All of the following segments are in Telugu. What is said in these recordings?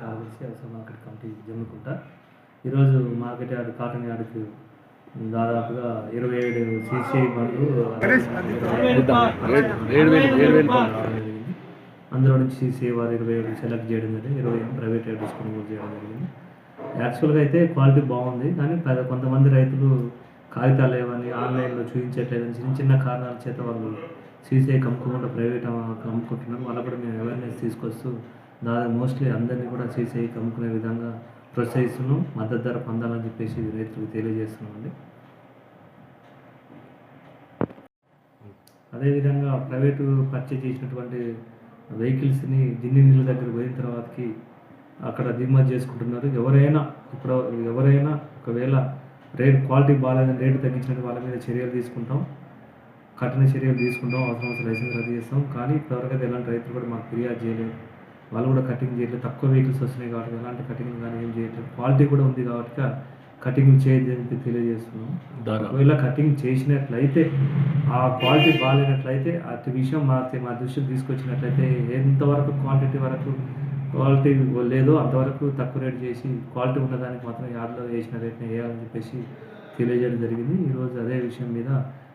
కార్యదర్శి వ్యవసాయ మార్కెట్ కమిటీ జమ్ముకుంటా. ఈరోజు మార్కెట్ యార్డ్ కాటన్ యార్డ్కి దాదాపుగా ఇరవై ఏడు సీసీ బండ్లు అందులో నుంచి సీసీ వారు ఇరవై ఏడు సెలెక్ట్ చేయడం జరిగింది. ఇరవై ప్రైవేట్ యార్డ్స్ కొనుగోలు చేయడం జరిగింది. యాక్చువల్గా అయితే క్వాలిటీ బాగుంది కానీ పెద్ద కొంతమంది రైతులు కాగితాలు ఏమని ఆన్లైన్లో చూపించట్లేదని చిన్న చిన్న కారణాల చేత వాళ్ళు సీసీఐ కమ్ముకోకుండా ప్రైవేట్ కమ్ముకుంటున్నాం వాళ్ళకు కూడా మేము అవేర్నెస్ తీసుకొస్తూ దాదాపు మోస్ట్లీ అందరినీ కూడా సీసీఐ కమ్ముకునే విధంగా ప్రోత్సహిస్తున్నాం మద్దతు ధర పొందాలని చెప్పేసి రైతులకు తెలియజేస్తున్నామండి. అదేవిధంగా ప్రైవేటు పర్చేజ్ చేసినటువంటి వెహికల్స్ని దిన్ని నీళ్ళ దగ్గర పోయిన తర్వాతకి అక్కడ దిగుమతి చేసుకుంటున్నారు. ఎవరైనా ఇప్పుడు ఎవరైనా ఒకవేళ రేట్ క్వాలిటీ బాగాలేదని రేటు తగ్గించిన వాళ్ళ మీద చర్యలు తీసుకుంటాం. కఠిన చర్యలు తీసుకుంటాం. అవసరం లైసెన్స్ రద్దు చేస్తాం కానీ ఇప్పటివరకు ఎలాంటి రైతులు కూడా మాకు ఫిర్యాదు చేయలేదు. వాళ్ళు కూడా కటింగ్ చేయలేదు తక్కువ వెహికల్స్ వస్తున్నాయి కాబట్టి ఎలాంటి కటింగ్ కానీ ఏం చేయట్లేదు. క్వాలిటీ కూడా ఉంది కాబట్టి కటింగ్ చేయదని తెలియజేస్తున్నాం. ఒకవేళ కటింగ్ చేసినట్లయితే ఆ క్వాలిటీ బాగాలేనట్లయితే అటు విషయం మా మా దృష్టికి తీసుకొచ్చినట్లయితే ఎంతవరకు క్వాంటిటీ వరకు క్వాలిటీ లేదో అంతవరకు తక్కువ రేట్ చేసి క్వాలిటీ ఉన్నదానికి మాత్రం యార్డ్లో వేసిన రేట్ని వేయాలని చెప్పేసి తెలియజేయడం జరిగింది. ఈరోజు అదే విషయం మీద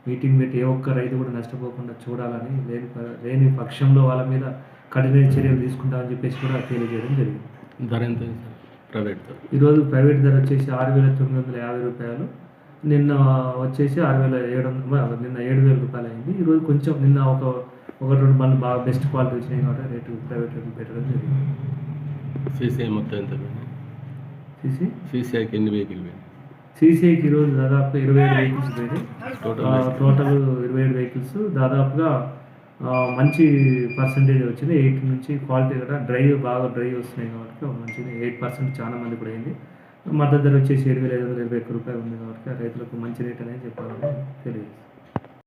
మీటింగ్ పెట్టి ఏ ఒక్క రైతు కూడా నష్టపోకుండా చూడాలని లేని లేని పక్షంలో వాళ్ళ మీద కఠిన చర్యలు తీసుకుంటామని చెప్పేసి కూడా తెలియజేయడం జరిగింది. ధర ఎంత ప్రైవేట్ ధర? ఈరోజు ప్రైవేట్ ధర వచ్చేసి ఆరు వేల తొమ్మిది వందల యాభై రూపాయలు. నిన్న వచ్చేసి ఆరు వేల ఏడు వందల నిన్న ఏడు వేల రూపాయలు అయింది. ఈరోజు కొంచెం నిన్న ఒక ఒక రెండు బండ్లు బాగా బెస్ట్ క్వాలిటీ వచ్చినాయి కాబట్టి రేటు ప్రైవేట్ రేటు పెట్టడం జరిగింది. సీసీఐ మొత్తం ఎంత సీసీ సీసీఐకి ఎన్ని వెహికల్ సీసీఐకి ఈరోజు దాదాపు ఇరవై ఏడు వెహికల్స్ పోయినాయి. టోటల్ ఇరవై ఏడు వెహికల్స్. దాదాపుగా మంచి పర్సంటేజ్ వచ్చింది. ఎయిట్ నుంచి క్వాలిటీ కూడా డ్రై బాగా డ్రై వస్తున్నాయి కాబట్టి మంచిది. ఎయిట్ పర్సెంట్ చాలా మంది కూడా అయింది. మద్దతు ధర వచ్చేసి ఏడు వేల ఐదు వందల ఇరవై ఒక్క రూపాయలు ఉంది కాబట్టి రైతులకు మంచి రేట్ అనేది చెప్పాలని తెలియదు